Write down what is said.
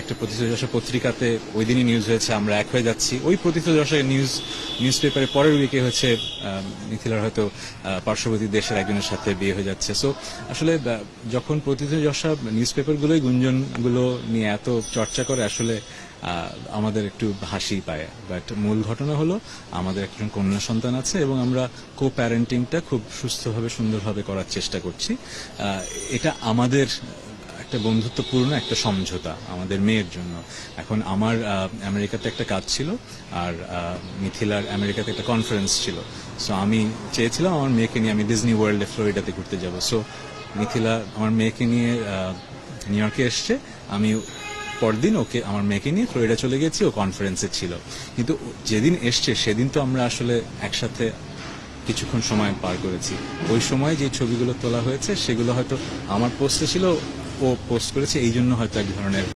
একটা প্রতিশ্রুতি পত্রিকাতে ওই দিনই নিউজ হয়েছে, আমরা এক হয়ে যাচ্ছি। ওই প্রতিশ্রুতি নিউজ নিউজ পেপারে পরের উইকে হচ্ছে মিথিলার হয়তো পার্শ্ববর্তী দেশের একজনের সাথে বিয়ে হয়ে যাচ্ছে। সো আসলে যখন প্রতিশ্রুতি নিউজ পেপারগুলোই গুঞ্জনগুলো নিয়ে এত চর্চা করে, আসলে আমাদের একটু হাসি পায়। বাট মূল ঘটনা হলো, আমাদের একজন কন্যা সন্তান আছে এবং আমরা কো প্যারেন্টিংটা খুব সুস্থভাবে, সুন্দরভাবে করার চেষ্টা করছি। এটা আমাদের একটা বন্ধুত্বপূর্ণ একটা সমঝোতা আমাদের মেয়ের জন্য। এখন আমার আমেরিকাতে একটা কাজ ছিল আর মিথিলার আমেরিকাতে একটা কনফারেন্স ছিল। সো আমি চেয়েছিলাম আমার মেয়েকে নিয়ে আমি ডিজনি ওয়ার্ল্ডে ফ্লোরিডাতে ঘুরতে যাব। সো মিথিলা আমার মেয়েকে নিয়ে নিউ ইয়র্কে এসছে। আমি পরদিন ওকে, আমার মেয়েকে নিয়ে ফ্লোরিডা চলে গেছি, ও কনফারেন্সে ছিল। কিন্তু যেদিন এসছে, সেদিন তো আমরা আসলে একসাথে কিছুক্ষণ সময় পার করেছি। ওই সময় যে ছবিগুলো তোলা হয়েছে, সেগুলো হয়তো আমার পোস্টে ছিল ও পোস্ট করেছে এই জন্য হয়তো এক ধরনের